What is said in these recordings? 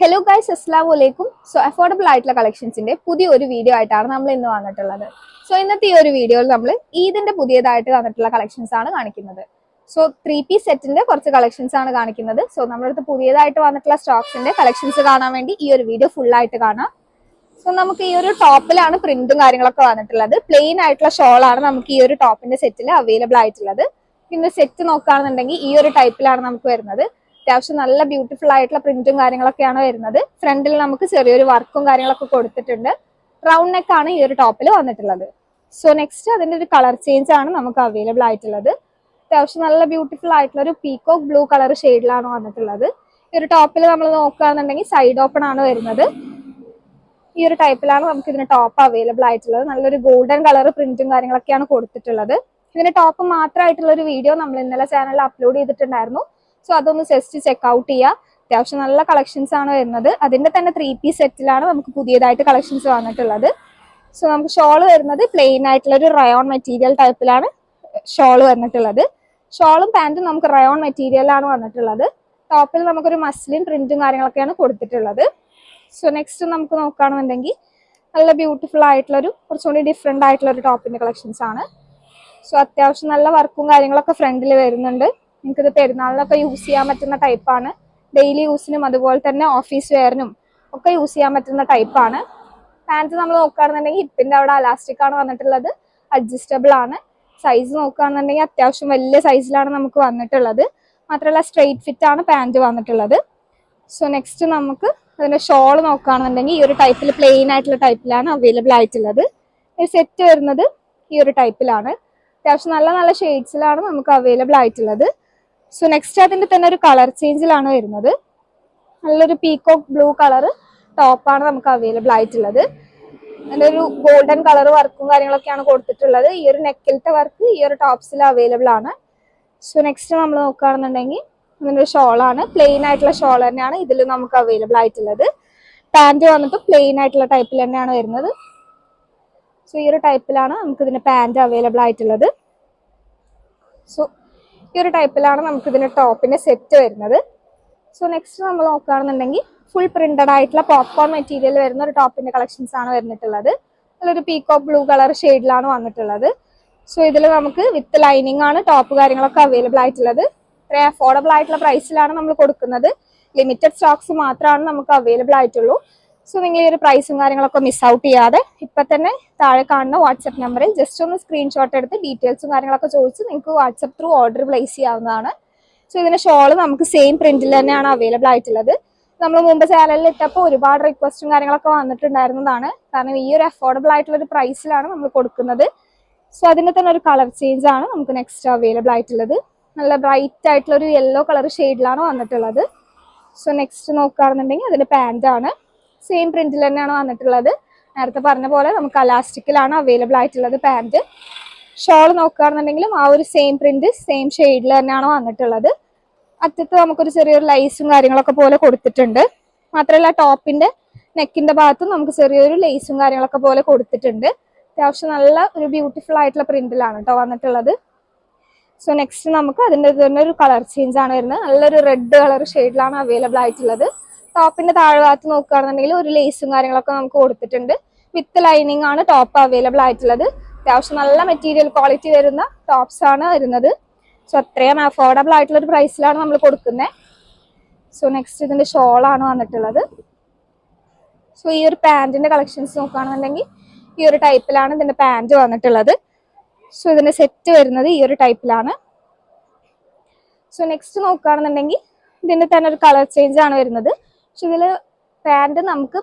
Hello guys അസ്സാം വലൈക്കും so affordable ആയിട്ടുള്ള കളക്ഷൻസിന്റെ പുതിയൊരു വീഡിയോ ആയിട്ടാണ് നമ്മൾ ഇന്ന് വന്നിട്ടുള്ളത്. സോ ഇന്നത്തെ ഈ ഒരു വീഡിയോയിൽ നമ്മൾ ഈദിന്റെ പുതിയതായിട്ട് വന്നിട്ടുള്ള കളക്ഷൻസ് ആണ് കാണിക്കുന്നത്. സോ ത്രീ പീസ് സെറ്റിന്റെ കുറച്ച് കളക്ഷൻസ് ആണ് കാണിക്കുന്നത്. സോ നമ്മുടെ അടുത്ത് പുതിയതായിട്ട് വന്നിട്ടുള്ള സ്റ്റോക്സിന്റെ കളക്ഷൻസ് കാണാൻ വേണ്ടി ഈ ഒരു വീഡിയോ ഫുൾ ആയിട്ട് കാണാം. സോ നമുക്ക് ഈ ഒരു ടോപ്പിലാണ് പ്രിന്റും കാര്യങ്ങളൊക്കെ വന്നിട്ടുള്ളത്. പ്ലെയിൻ ആയിട്ടുള്ള ഷോൾ ആണ് നമുക്ക് ഈ ഒരു ടോപ്പിന്റെ സെറ്റിൽ അവൈലബിൾ ആയിട്ടുള്ളത്. പിന്നെ സെറ്റ് നോക്കുകയാണെന്നുണ്ടെങ്കിൽ ഈ ഒരു ടൈപ്പിലാണ് നമുക്ക് വരുന്നത്. അത്യാവശ്യം നല്ല ബ്യൂട്ടിഫുൾ ആയിട്ടുള്ള പ്രിന്റും കാര്യങ്ങളൊക്കെയാണ് വരുന്നത്. ഫ്രണ്ടിൽ നമുക്ക് ചെറിയൊരു വർക്കും കാര്യങ്ങളൊക്കെ കൊടുത്തിട്ടുണ്ട്. റൗണ്ട് നെക്ക് ആണ് ഈ ഒരു ടോപ്പിൽ വന്നിട്ടുള്ളത്. സോ നെക്സ്റ്റ് അതിന്റെ ഒരു കളർ ചേഞ്ച് ആണ് നമുക്ക് അവൈലബിൾ ആയിട്ടുള്ളത്. അത്യാവശ്യം നല്ല ബ്യൂട്ടിഫുൾ ആയിട്ടുള്ള ഒരു പീകോക്ക് ബ്ലൂ കളർ ഷെയ്ഡിലാണ് വന്നിട്ടുള്ളത്. ഈ ഒരു ടോപ്പിൽ നമ്മൾ നോക്കുകയാണെന്നുണ്ടെങ്കിൽ സൈഡ് ഓപ്പൺ ആണ് വരുന്നത്. ഈ ഒരു ടൈപ്പിലാണ് നമുക്ക് ഇതിന് ടോപ്പ് അവൈലബിൾ ആയിട്ടുള്ളത്. നല്ലൊരു ഗോൾഡൻ കളർ പ്രിന്റും കാര്യങ്ങളൊക്കെയാണ് കൊടുത്തിട്ടുള്ളത്. ഇതിന്റെ ടോപ്പ് മാത്രമായിട്ടുള്ള ഒരു വീഡിയോ നമ്മൾ ഇന്നലെ ചാനലിൽ അപ്ലോഡ് ചെയ്തിട്ടുണ്ടായിരുന്നു. സോ അതൊന്ന് ജസ്റ്റ് ചെക്ക് ഔട്ട് ചെയ്യുക അത്യാവശ്യം നല്ല കളക്ഷൻസ് ആണ് വരുന്നത്. അതിന്റെ തന്നെ ത്രീ പീസ് സെറ്റിലാണ് നമുക്ക് പുതിയതായിട്ട് കളക്ഷൻസ് വന്നിട്ടുള്ളത്. സോ നമുക്ക് ഷോൾ വരുന്നത് പ്ലെയിൻ ആയിട്ടുള്ള ഒരു റയോൺ മെറ്റീരിയൽ ടൈപ്പിലാണ് ഷോൾ വന്നിട്ടുള്ളത്. ഷോളും പാന്റും നമുക്ക് റയോൺ മെറ്റീരിയലാണ് വന്നിട്ടുള്ളത്. ടോപ്പിൽ നമുക്കൊരു മസ്ലിൻ പ്രിന്റും കാര്യങ്ങളൊക്കെയാണ് കൊടുത്തിട്ടുള്ളത്. സോ നെക്സ്റ്റ് നമുക്ക് നോക്കുകയാണെന്നുണ്ടെങ്കിൽ നല്ല ബ്യൂട്ടിഫുൾ ആയിട്ടുള്ളൊരു കുറച്ചുകൂടി ഡിഫറെന്റ് ആയിട്ടുള്ള ഒരു ടോപ്പിന്റെ കളക്ഷൻസ് ആണ്. സോ അത്യാവശ്യം നല്ല വർക്കും കാര്യങ്ങളൊക്കെ ഫ്രണ്ടിൽ വരുന്നുണ്ട്. നിങ്ങൾക്കിത് പെരുന്നാളിനൊക്കെ യൂസ് ചെയ്യാൻ പറ്റുന്ന ടൈപ്പാണ് ഡെയിലി യൂസിനും അതുപോലെ തന്നെ ഓഫീസ് വെയറിനും ഒക്കെ യൂസ് ചെയ്യാൻ പറ്റുന്ന ടൈപ്പാണ് പാന്റ് നമ്മൾ നോക്കുകയാണെന്നുണ്ടെങ്കിൽ ഹിപ്പിന്റെ അവിടെ അലാസ്റ്റിക് ആണ് വന്നിട്ടുള്ളത്. അഡ്ജസ്റ്റബിൾ ആണ്. സൈസ് നോക്കുകയാണെന്നുണ്ടെങ്കിൽ അത്യാവശ്യം വലിയ സൈസിലാണ് നമുക്ക് വന്നിട്ടുള്ളത്. മാത്രമല്ല സ്ട്രെയിറ്റ് ഫിറ്റ് ആണ് പാന്റ് വന്നിട്ടുള്ളത്. സോ നെക്സ്റ്റ് നമുക്ക് അതിന്റെ ഷോൾ നോക്കുകയാണെന്നുണ്ടെങ്കിൽ ഈ ഒരു ടൈപ്പിൽ പ്ലെയിൻ ആയിട്ടുള്ള ടൈപ്പിലാണ് അവൈലബിൾ ആയിട്ടുള്ളത്. സെറ്റ് വരുന്നത് ഈ ഒരു ടൈപ്പിലാണ് അത്യാവശ്യം നല്ല നല്ല ഷെയ്ഡ്സിലാണ് നമുക്ക് അവൈലബിൾ ആയിട്ടുള്ളത്. സോ നെക്സ്റ്റ് അതിന്റെ തന്നെ ഒരു കളർ ചേഞ്ചിലാണ് വരുന്നത്. നല്ലൊരു പീകോക്ക് ബ്ലൂ കളർ ടോപ്പാണ് നമുക്ക് അവൈലബിൾ ആയിട്ടുള്ളത്. നല്ലൊരു ഗോൾഡൻ കളർ വർക്കും കാര്യങ്ങളൊക്കെയാണ് കൊടുത്തിട്ടുള്ളത്. ഈ ഒരു നെക്കിലത്തെ വർക്ക് ഈ ഒരു ടോപ്സിൽ അവൈലബിൾ ആണ്. സോ നെക്സ്റ്റ് നമ്മൾ നോക്കുകയാണെന്നുണ്ടെങ്കിൽ ഇതിന്റെ ഒരു ഷോളാണ് പ്ലെയിൻ ആയിട്ടുള്ള ഷോൾ തന്നെയാണ് ഇതിൽ നമുക്ക് അവൈലബിൾ ആയിട്ടുള്ളത്. പാന്റ് വന്നിട്ട് പ്ലെയിൻ ആയിട്ടുള്ള ടൈപ്പിൽ തന്നെയാണ് വരുന്നത്. സോ ഈ ഒരു ടൈപ്പിലാണ് നമുക്ക് ഇതിന്റെ പാന്റ് അവൈലബിൾ ആയിട്ടുള്ളത്. സോ ഈ ഒരു ടൈപ്പിലാണ് നമുക്ക് ഇതിന്റെ ടോപ്പിന്റെ സെറ്റ് വരുന്നത്. സോ നെക്സ്റ്റ് നമ്മൾ നോക്കുകയാണെന്നുണ്ടെങ്കിൽ ഫുൾ പ്രിന്റഡ് ആയിട്ടുള്ള പോപ്കോൺ മെറ്റീരിയൽ വരുന്ന ഒരു ടോപ്പിന്റെ കളക്ഷൻസ് ആണ് വരുന്നിട്ടുള്ളത് നല്ലൊരു പീക്കോ ബ്ലൂ കളർ ഷെയ്ഡിലാണ് വന്നിട്ടുള്ളത്. സോ ഇതിൽ നമുക്ക് വിത്ത് ലൈനിങ് ആണ് ടോപ്പ് കാര്യങ്ങളൊക്കെ അവൈലബിൾ ആയിട്ടുള്ളത്. ഇത്രയും അഫോർഡബിൾ ആയിട്ടുള്ള പ്രൈസിലാണ് നമ്മൾ കൊടുക്കുന്നത്. ലിമിറ്റഡ് സ്റ്റോക്സ് മാത്രമാണ് നമുക്ക് അവൈലബിൾ ആയിട്ടുള്ളൂ. സോ നിങ്ങൾ ഈ ഒരു പ്രൈസും കാര്യങ്ങളൊക്കെ മിസ് ഔട്ട് ചെയ്യാതെ ഇപ്പൊ തന്നെ താഴെ കാണുന്ന വാട്സപ്പ് നമ്പറിൽ ജസ്റ്റ് ഒന്ന് സ്ക്രീൻഷോട്ട് എടുത്ത് ഡീറ്റെയിൽസും കാര്യങ്ങളൊക്കെ ചോദിച്ച് നിങ്ങൾക്ക് വാട്സപ്പ് ത്രൂ ഓർഡർ പ്ലേസ് ചെയ്യാവുന്നതാണ്. സോ ഇതിന്റെ ഷോൾ നമുക്ക് സെയിം പ്രിന്റിൽ തന്നെയാണ് അവൈലബിൾ ആയിട്ടുള്ളത്. നമ്മൾ മുമ്പ് ചാനലിൽ ഇട്ടപ്പോൾ ഒരുപാട് റിക്വസ്റ്റും കാര്യങ്ങളൊക്കെ വന്നിട്ടുണ്ടായിരുന്നതാണ്. കാരണം ഈ ഒരു അഫോർഡബിൾ ആയിട്ടുള്ള ഒരു പ്രൈസിലാണ് നമ്മൾ കൊടുക്കുന്നത്. സോ അതിന്റെ തന്നെ ഒരു കളർ ചേഞ്ച് ആണ് നമുക്ക് നെക്സ്റ്റ് അവൈലബിൾ ആയിട്ടുള്ളത്. നല്ല ബ്രൈറ്റ് ആയിട്ടുള്ള ഒരു യെല്ലോ കളർ ഷെയ്ഡിലാണ് വന്നിട്ടുള്ളത്. സോ നെക്സ്റ്റ് നോക്കുകയാണെന്നുണ്ടെങ്കിൽ അതിന്റെ പാന്റ് ആണ്. സെയിം പ്രിന്റിൽ തന്നെയാണ് വന്നിട്ടുള്ളത്. നേരത്തെ പറഞ്ഞ പോലെ നമുക്ക് അലാസ്റ്റിക്കിലാണ് അവൈലബിൾ ആയിട്ടുള്ളത് പാന്റ് ഷോൾ നോക്കുകയാണെന്നുണ്ടെങ്കിലും ആ ഒരു സെയിം പ്രിന്റ് സെയിം ഷെയ്ഡിൽ തന്നെയാണ് വന്നിട്ടുള്ളത്. അറ്റത്ത് നമുക്കൊരു ചെറിയൊരു ലൈസും കാര്യങ്ങളൊക്കെ പോലെ കൊടുത്തിട്ടുണ്ട്. മാത്രമല്ല ടോപ്പിന്റെ നെക്കിന്റെ ഭാഗത്തും നമുക്ക് ചെറിയൊരു ലേസും കാര്യങ്ങളൊക്കെ പോലെ കൊടുത്തിട്ടുണ്ട്. അത്യാവശ്യം നല്ല ഒരു ബ്യൂട്ടിഫുൾ ആയിട്ടുള്ള പ്രിന്റിലാണ് കേട്ടോ വന്നിട്ടുള്ളത്. സോ നെക്സ്റ്റ് നമുക്ക് അതിന്റെ തന്നെ ഒരു കളർ ചേഞ്ച് ആണ് വരുന്നത്. നല്ലൊരു റെഡ് കളർ ഷെയ്ഡിലാണ് അവൈലബിൾ ആയിട്ടുള്ളത്. ടോപ്പിന്റെ താഴ്ഭാഗത്ത് നോക്കുകയാണെന്നുണ്ടെങ്കിൽ ഒരു ലേസും കാര്യങ്ങളൊക്കെ നമുക്ക് കൊടുത്തിട്ടുണ്ട്. വിത്ത് ലൈനിങ് ആണ് ടോപ്പ് അവൈലബിൾ ആയിട്ടുള്ളത്. അത്യാവശ്യം നല്ല മെറ്റീരിയൽ ക്വാളിറ്റി വരുന്ന ടോപ്സ് ആണ് വരുന്നത്. സോ അത്രയും അഫോർഡബിൾ ആയിട്ടുള്ള ഒരു പ്രൈസിലാണ് നമ്മൾ കൊടുക്കുന്നത് സോ നെക്സ്റ്റ് ഇതിന്റെ ഷോൾ ആണ് വന്നിട്ടുള്ളത്. സോ ഈ ഒരു പാന്റിന്റെ കളക്ഷൻസ് നോക്കുകയാണെന്നുണ്ടെങ്കിൽ ഈ ഒരു ടൈപ്പിലാണ് ഇതിന്റെ പാന്റ് വന്നിട്ടുള്ളത്. സോ ഇതിന്റെ സെറ്റ് വരുന്നത് ഈ ഒരു ടൈപ്പിലാണ് സോ നെക്സ്റ്റ് നോക്കുകയാണെന്നുണ്ടെങ്കിൽ ഇതിന്റെ തന്നെ ഒരു കളർ ചേഞ്ച് ആണ് വരുന്നത്. പക്ഷെ പാന്റ് നമുക്ക്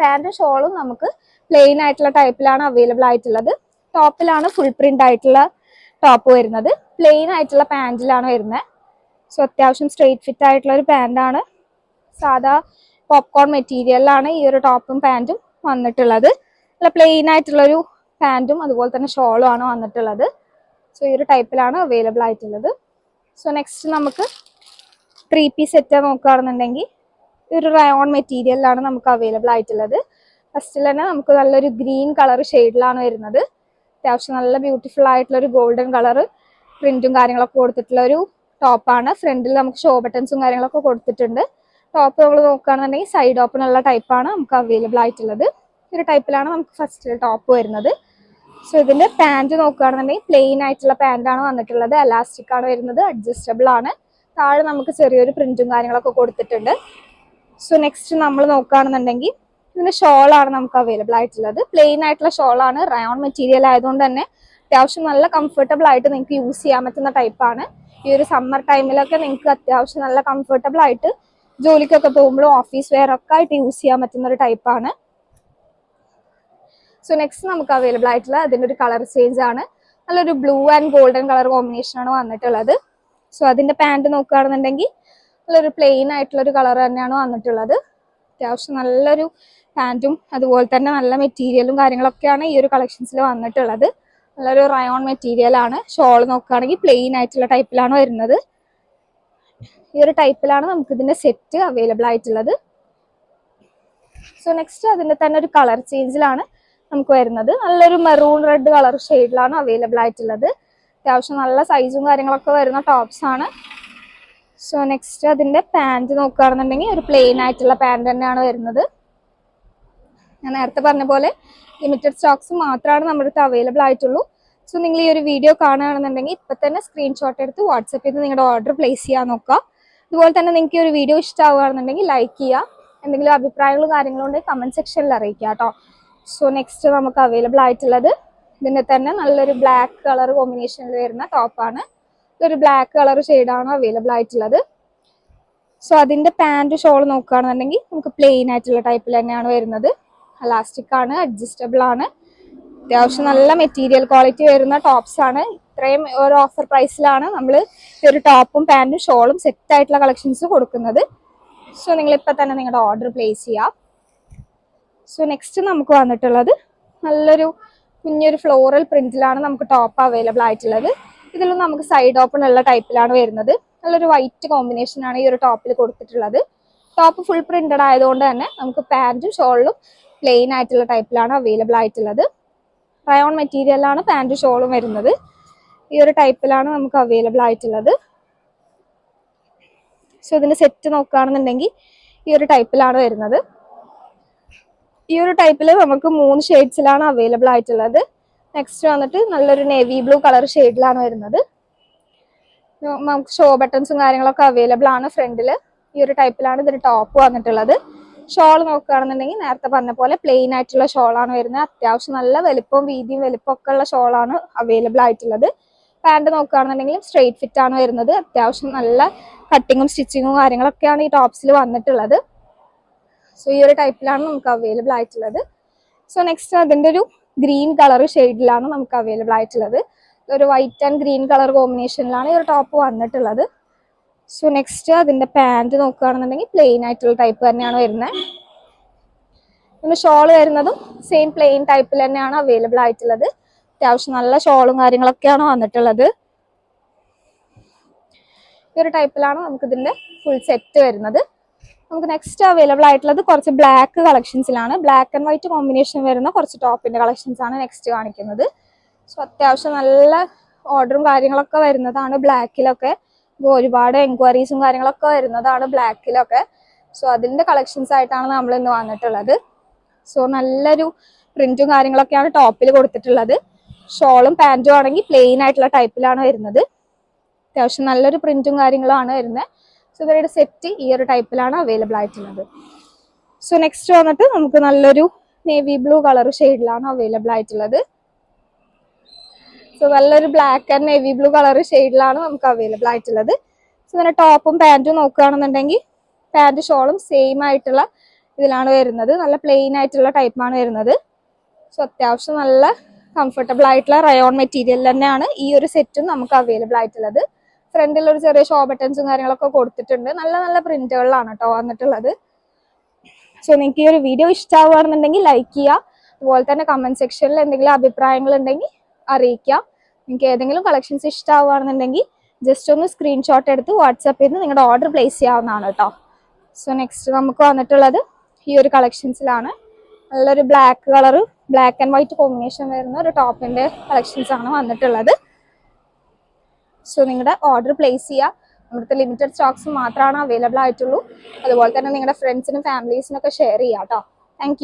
പാന്റ് ഷോളും നമുക്ക് പ്ലെയിൻ ആയിട്ടുള്ള ടൈപ്പിലാണ് അവൈലബിൾ ആയിട്ടുള്ളത്. ടോപ്പിലാണ് ഫുൾ പ്രിന്റ് ആയിട്ടുള്ള ടോപ്പ് വരുന്നത്. പ്ലെയിൻ ആയിട്ടുള്ള പാന്റിലാണ് വരുന്നത് സോ അത്യാവശ്യം സ്ട്രെയിറ്റ് ഫിറ്റ് ആയിട്ടുള്ള ഒരു പാന്റാണ് സാധാ പോപ്കോൺ മെറ്റീരിയലിലാണ് ഈ ഒരു ടോപ്പും പാന്റും വന്നിട്ടുള്ളത്. അല്ല പ്ലെയിൻ ആയിട്ടുള്ളൊരു പാന്റും അതുപോലെ തന്നെ ഷോളും ആണ് വന്നിട്ടുള്ളത്. സോ ഈ ഒരു ടൈപ്പിലാണ് അവൈലബിൾ ആയിട്ടുള്ളത്. സോ നെക്സ്റ്റ് നമുക്ക് ത്രീ പീസ് സെറ്റ് നോക്കുകയാണെന്നുണ്ടെങ്കിൽ ഒരു റയോൺ മെറ്റീരിയലിലാണ് നമുക്ക് അവൈലബിൾ ആയിട്ടുള്ളത്. ഫസ്റ്റിൽ തന്നെ നമുക്ക് നല്ലൊരു ഗ്രീൻ കളർ ഷെയ്ഡിലാണ് വരുന്നത്. അത്യാവശ്യം നല്ല ബ്യൂട്ടിഫുൾ ആയിട്ടുള്ള ഒരു ഗോൾഡൻ കളർ പ്രിന്റും കാര്യങ്ങളൊക്കെ കൊടുത്തിട്ടുള്ള ഒരു ടോപ്പാണ് ഫ്രണ്ടിൽ നമുക്ക് ഷോ ബട്ടൺസും കാര്യങ്ങളൊക്കെ കൊടുത്തിട്ടുണ്ട്. ടോപ്പ് നമ്മൾ നോക്കുകയാണെന്നുണ്ടെങ്കിൽ സൈഡ് ഓപ്പൺ ഉള്ള ടൈപ്പാണ് നമുക്ക് അവൈലബിൾ ആയിട്ടുള്ളത്. ഒരു ടൈപ്പിലാണ് നമുക്ക് ഫസ്റ്റ് ടോപ്പ് വരുന്നത്. സോ ഇതിന്റെ പാന്റ് നോക്കുകയാണെന്നുണ്ടെങ്കിൽ പ്ലെയിൻ ആയിട്ടുള്ള പാന്റാണ് വന്നിട്ടുള്ളത്. എലാസ്റ്റിക് ആണ് വരുന്നത്. അഡ്ജസ്റ്റബിൾ ആണ്. താഴെ നമുക്ക് ചെറിയൊരു പ്രിന്റും കാര്യങ്ങളൊക്കെ കൊടുത്തിട്ടുണ്ട്. സോ നെക്സ്റ്റ് നമ്മൾ നോക്കുകയാണെന്നുണ്ടെങ്കിൽ ഇതിന് ഷോളാണ് നമുക്ക് അവൈലബിൾ ആയിട്ടുള്ളത്. പ്ലെയിൻ ആയിട്ടുള്ള ഷോളാണ്. റയോൺ മെറ്റീരിയൽ ആയതുകൊണ്ട് തന്നെ അത്യാവശ്യം നല്ല കംഫർട്ടബിൾ ആയിട്ട് നിങ്ങൾക്ക് യൂസ് ചെയ്യാൻ പറ്റുന്ന ടൈപ്പാണ് ഈ ഒരു സമ്മർ ടൈമിലൊക്കെ നിങ്ങൾക്ക് അത്യാവശ്യം നല്ല കംഫർട്ടബിൾ ആയിട്ട് ജോലിക്കൊക്കെ പോകുമ്പോഴും ഓഫീസ് വെയർ ഒക്കെ ആയിട്ട് യൂസ് ചെയ്യാൻ പറ്റുന്ന ഒരു ടൈപ്പാണ് സോ നെക്സ്റ്റ് നമുക്ക് അവൈലബിൾ ആയിട്ടുള്ള അതിന്റെ ഒരു കളർ ചേഞ്ച് ആണ്. നല്ലൊരു blue and golden colour combination ആണ് വന്നിട്ടുള്ളത്. സോ അതിന്റെ പാന്റ് നോക്കുകയാണെന്നുണ്ടെങ്കിൽ നല്ലൊരു പ്ലെയിൻ ആയിട്ടുള്ള ഒരു കളർ തന്നെയാണ് വന്നിട്ടുള്ളത്. അത്യാവശ്യം നല്ലൊരു പാന്റും അതുപോലെ തന്നെ നല്ല മെറ്റീരിയലും കാര്യങ്ങളൊക്കെയാണ് ഈ ഒരു കളക്ഷൻസിൽ വന്നിട്ടുള്ളത്. നല്ലൊരു റയോൺ മെറ്റീരിയൽ ആണ്. ഷോൾ നോക്കുകയാണെങ്കിൽ പ്ലെയിൻ ആയിട്ടുള്ള ടൈപ്പിലാണ് വരുന്നത്. ഈ ഒരു ടൈപ്പിലാണ് നമുക്ക് ഇതിന്റെ സെറ്റ് അവൈലബിൾ ആയിട്ടുള്ളത്. സോ നെക്സ്റ്റ് അതിന്റെ തന്നെ ഒരു കളർ ചേഞ്ചിലാണ് നമുക്ക് വരുന്നത്. നല്ലൊരു മെറൂൺ റെഡ് കളർ ഷെയ്ഡിലാണ് അവൈലബിൾ ആയിട്ടുള്ളത്. അത്യാവശ്യം നല്ല സൈസും കാര്യങ്ങളൊക്കെ വരുന്ന ടോപ്സ് ആണ്. സോ നെക്സ്റ്റ് അതിന്റെ പാന്റ് നോക്കുകയാണെന്നുണ്ടെങ്കിൽ ഒരു പ്ലെയിൻ ആയിട്ടുള്ള പാന്റ് തന്നെയാണ് വരുന്നത്. ഞാൻ നേരത്തെ പറഞ്ഞ പോലെ ലിമിറ്റഡ് സ്റ്റോക്സ് മാത്രമാണ് നമ്മുടെ അടുത്ത് അവൈലബിൾ ആയിട്ടുള്ളൂ. സോ നിങ്ങൾ ഈ ഒരു വീഡിയോ കാണുകയാണെന്നുണ്ടെങ്കിൽ ഇപ്പം തന്നെ സ്ക്രീൻഷോട്ട് എടുത്ത് വാട്സപ്പ് ചെയ്ത് നിങ്ങളുടെ ഓർഡർ പ്ലേസ് ചെയ്യാൻ നോക്കുക. അതുപോലെ തന്നെ നിങ്ങൾക്ക് ഈ ഒരു വീഡിയോ ഇഷ്ടമാവുകയാണെന്നുണ്ടെങ്കിൽ ലൈക്ക് ചെയ്യുക. എന്തെങ്കിലും അഭിപ്രായങ്ങളും കാര്യങ്ങളും ഉണ്ടെങ്കിൽ കമന്റ് സെക്ഷനിൽ അറിയിക്കുക കേട്ടോ. സോ നെക്സ്റ്റ് നമുക്ക് അവൈലബിൾ ആയിട്ടുള്ളത് ഇതിന്റെ തന്നെ നല്ലൊരു ബ്ലാക്ക് കളർ കോമ്പിനേഷനിൽ വരുന്ന ടോപ്പാണ് ഇതൊരു ബ്ലാക്ക് കളർ ഷെയ്ഡാണ് അവൈലബിൾ ആയിട്ടുള്ളത്. സോ അതിന്റെ പാന്റ് ഷോൾ നോക്കുകയാണെന്നുണ്ടെങ്കിൽ നമുക്ക് പ്ലെയിൻ ആയിട്ടുള്ള ടൈപ്പിൽ തന്നെയാണ് വരുന്നത്. അലാസ്റ്റിക് ആണ് അഡ്ജസ്റ്റബിൾ ആണ്. അത്യാവശ്യം നല്ല മെറ്റീരിയൽ ക്വാളിറ്റി വരുന്ന ടോപ്സ് ആണ്. ഇത്രയും ഒരു ഓഫർ പ്രൈസിലാണ് നമ്മൾ ഒരു ടോപ്പും പാന്റും ഷോളും സെറ്റ് ആയിട്ടുള്ള കളക്ഷൻസ് കൊടുക്കുന്നത്. സോ നിങ്ങൾ ഇപ്പം തന്നെ നിങ്ങളുടെ ഓർഡർ പ്ലേസ് ചെയ്യാം. സോ നെക്സ്റ്റ് നമുക്ക് വന്നിട്ടുള്ളത് നല്ലൊരു കുഞ്ഞൊരു ഫ്ലോറൽ പ്രിന്റിലാണ് നമുക്ക് ടോപ്പ് അവൈലബിൾ ആയിട്ടുള്ളത്. ഇതിലും നമുക്ക് സൈഡ് ഓപ്പൺ ഉള്ള ടൈപ്പിലാണ് വരുന്നത്. നല്ലൊരു വൈറ്റ് കോമ്പിനേഷൻ ആണ് ഈ ഒരു ടോപ്പിൽ കൊടുത്തിട്ടുള്ളത്. ടോപ്പ് ഫുൾ പ്രിന്റഡ് ആയതുകൊണ്ട് തന്നെ നമുക്ക് പാന്റും ഷോളിലും പ്ലെയിൻ ആയിട്ടുള്ള ടൈപ്പിലാണ് അവൈലബിൾ ആയിട്ടുള്ളത്. റയോൺ മെറ്റീരിയലാണ് പാന്റും ഷോളും വരുന്നത്. ഈ ഒരു ടൈപ്പിലാണ് നമുക്ക് അവൈലബിൾ ആയിട്ടുള്ളത്. സോ ഇതിന്റെ സെറ്റ് നോക്കുകയാണെന്നുണ്ടെങ്കിൽ ഈ ഒരു ടൈപ്പിലാണ് വരുന്നത്. ഈ ഒരു ടൈപ്പിൽ നമുക്ക് മൂന്ന് ഷെയ്ഡ്സിലാണ് അവൈലബിൾ ആയിട്ടുള്ളത്. നെക്സ്റ്റ് വന്നിട്ട് നല്ലൊരു നേവി ബ്ലൂ കളർ ഷെയ്ഡിലാണ് വരുന്നത്. നമുക്ക് ഷോ ബട്ടൺസും കാര്യങ്ങളൊക്കെ അവൈലബിൾ ആണ് ഫ്രണ്ടിൽ ഈ ഒരു ടൈപ്പിലാണ് ഇതിന് ടോപ്പ് വന്നിട്ടുള്ളത്. ഷോൾ നോക്കുകയാണെന്നുണ്ടെങ്കിൽ നേരത്തെ പറഞ്ഞ പോലെ പ്ലെയിൻ ആയിട്ടുള്ള ഷോളാണ് വരുന്നത്. അത്യാവശ്യം നല്ല വലിപ്പവും വീതിയും വലിപ്പം ഒക്കെ ഉള്ള ഷോളാണ് അവൈലബിൾ ആയിട്ടുള്ളത്. പാന്റ് നോക്കുകയാണെന്നുണ്ടെങ്കിൽ സ്ട്രെയിറ്റ് ഫിറ്റ് ആണ് വരുന്നത്. അത്യാവശ്യം നല്ല കട്ടിങ്ങും സ്റ്റിച്ചിങ്ങും കാര്യങ്ങളൊക്കെയാണ് ഈ ടോപ്സിൽ വന്നിട്ടുള്ളത്. സോ ഈ ഒരു ടൈപ്പിലാണ് നമുക്ക് അവൈലബിൾ ആയിട്ടുള്ളത്. സോ നെക്സ്റ്റ് അതിന്റെ ഒരു ഗ്രീൻ കളർ ഷെയ്ഡിലാണ് നമുക്ക് അവൈലബിൾ ആയിട്ടുള്ളത്. ഒരു വൈറ്റ് ആൻഡ് ഗ്രീൻ കളർ കോമ്പിനേഷനിലാണ് ഈ ഒരു ടോപ്പ് വന്നിട്ടുള്ളത്. സോ നെക്സ്റ്റ് അതിന്റെ പാന്റ് നോക്കുകയാണെന്നുണ്ടെങ്കിൽ പ്ലെയിൻ ആയിട്ടുള്ള ടൈപ്പ് തന്നെയാണ് വരുന്നത്. പിന്നെ ഷോൾ വരുന്നതും സെയിം പ്ലെയിൻ ടൈപ്പിൽ തന്നെയാണ് അവൈലബിൾ ആയിട്ടുള്ളത്. അത്യാവശ്യം നല്ല ഷോളും കാര്യങ്ങളൊക്കെയാണ് വന്നിട്ടുള്ളത്. ഈ ഒരു ടൈപ്പിലാണ് നമുക്ക് ഇതിന്റെ ഫുൾ സെറ്റ് വരുന്നത്. നമുക്ക് നെക്സ്റ്റ് അവൈലബിൾ ആയിട്ടുള്ളത് കുറച്ച് ബ്ലാക്ക് കളക്ഷൻസിലാണ് ബ്ലാക്ക് ആൻഡ് വൈറ്റ് കോമ്പിനേഷൻ വരുന്ന കുറച്ച് ടോപ്പിന്റെ കളക്ഷൻസ് ആണ് നെക്സ്റ്റ് കാണിക്കുന്നത്. സോ അത്യാവശ്യം നല്ല ഓർഡറും കാര്യങ്ങളൊക്കെ വരുന്നതാണ് ബ്ലാക്കിലൊക്കെ ഒരുപാട് എൻക്വയറീസും കാര്യങ്ങളൊക്കെ വരുന്നതാണ് ബ്ലാക്കിലൊക്കെ സോ അതിന്റെ കളക്ഷൻസ് ആയിട്ടാണ് നമ്മൾ ഇന്ന് വന്നിട്ടുള്ളത്. സോ നല്ലൊരു പ്രിന്റും കാര്യങ്ങളൊക്കെയാണ് ടോപ്പിൽ കൊടുത്തിട്ടുള്ളത്. ഷോളും പാന്റും ആണെങ്കിൽ പ്ലെയിൻ ആയിട്ടുള്ള ടൈപ്പിലാണ് വരുന്നത്. അത്യാവശ്യം നല്ലൊരു പ്രിന്റും കാര്യങ്ങളും ആണ് വരുന്നത്. സോ ഇവരുടെ സെറ്റ് ഈ ഒരു ടൈപ്പിലാണ് അവൈലബിൾ ആയിട്ടുള്ളത്. സോ നെക്സ്റ്റ് വന്നിട്ട് നമുക്ക് നല്ലൊരു നേവി ബ്ലൂ കളർ ഷെയ്ഡിലാണ് അവൈലബിൾ ആയിട്ടുള്ളത്. സോ നല്ലൊരു black and navy blue colour ഷെയ്ഡിലാണ് നമുക്ക് അവൈലബിൾ ആയിട്ടുള്ളത്. സോ ഇതിന്റെ ടോപ്പും പാന്റും നോക്കുകയാണെന്നുണ്ടെങ്കിൽ പാന്റ് ഷോളും സെയിം ആയിട്ടുള്ള ഇതിലാണ് വരുന്നത്. നല്ല പ്ലെയിൻ ആയിട്ടുള്ള ടൈപ്പാണ് വരുന്നത്. സോ അത്യാവശ്യം നല്ല കംഫർട്ടബിൾ ആയിട്ടുള്ള റയോൺ മെറ്റീരിയൽ തന്നെയാണ് ഈ ഒരു സെറ്റും നമുക്ക് അവൈലബിൾ ആയിട്ടുള്ളത്. ഫ്രണ്ടിൽ ഒരു ചെറിയ ഷോ ബട്ടൺസും കാര്യങ്ങളൊക്കെ കൊടുത്തിട്ടുണ്ട്. നല്ല നല്ല പ്രിന്റുകളിലാണ് കേട്ടോ വന്നിട്ടുള്ളത്. സോ നിങ്ങൾക്ക് ഈ ഒരു വീഡിയോ ഇഷ്ടമാവുകയാണെന്നുണ്ടെങ്കിൽ ലൈക്ക് ചെയ്യുക. അതുപോലെ തന്നെ കമന്റ് സെക്ഷനിൽ എന്തെങ്കിലും അഭിപ്രായങ്ങൾ ഉണ്ടെങ്കിൽ അറിയിക്കുക. നിങ്ങൾക്ക് ഏതെങ്കിലും കളക്ഷൻസ് ഇഷ്ടമാവുകയാണെന്നുണ്ടെങ്കിൽ ജസ്റ്റ് ഒന്ന് സ്ക്രീൻഷോട്ട് എടുത്ത് വാട്സാപ്പിൽ ചെയ്ത് നിങ്ങളുടെ ഓർഡർ പ്ലേസ് ചെയ്യാവുന്നതാണ് കേട്ടോ. സോ നെക്സ്റ്റ് നമുക്ക് വന്നിട്ടുള്ളത് ഈ ഒരു കളക്ഷൻസിലാണ് നല്ലൊരു black colour black and white combination വരുന്ന ഒരു ടോപ്പിന്റെ കളക്ഷൻസ് ആണ് വന്നിട്ടുള്ളത്. സോ നിങ്ങളുടെ ഓർഡർ പ്ലേസ് ചെയ്യുക നമ്മുടെ ലിമിറ്റഡ് സ്റ്റോക്സ് മാത്രമാണ് അവൈലബിൾ ആയിട്ടുള്ളൂ. അതുപോലെ തന്നെ നിങ്ങളുടെ ഫ്രണ്ട്സിനും ഫാമിലീസിനും ഒക്കെ ഷെയർ ചെയ്യാം കേട്ടോ താങ്ക്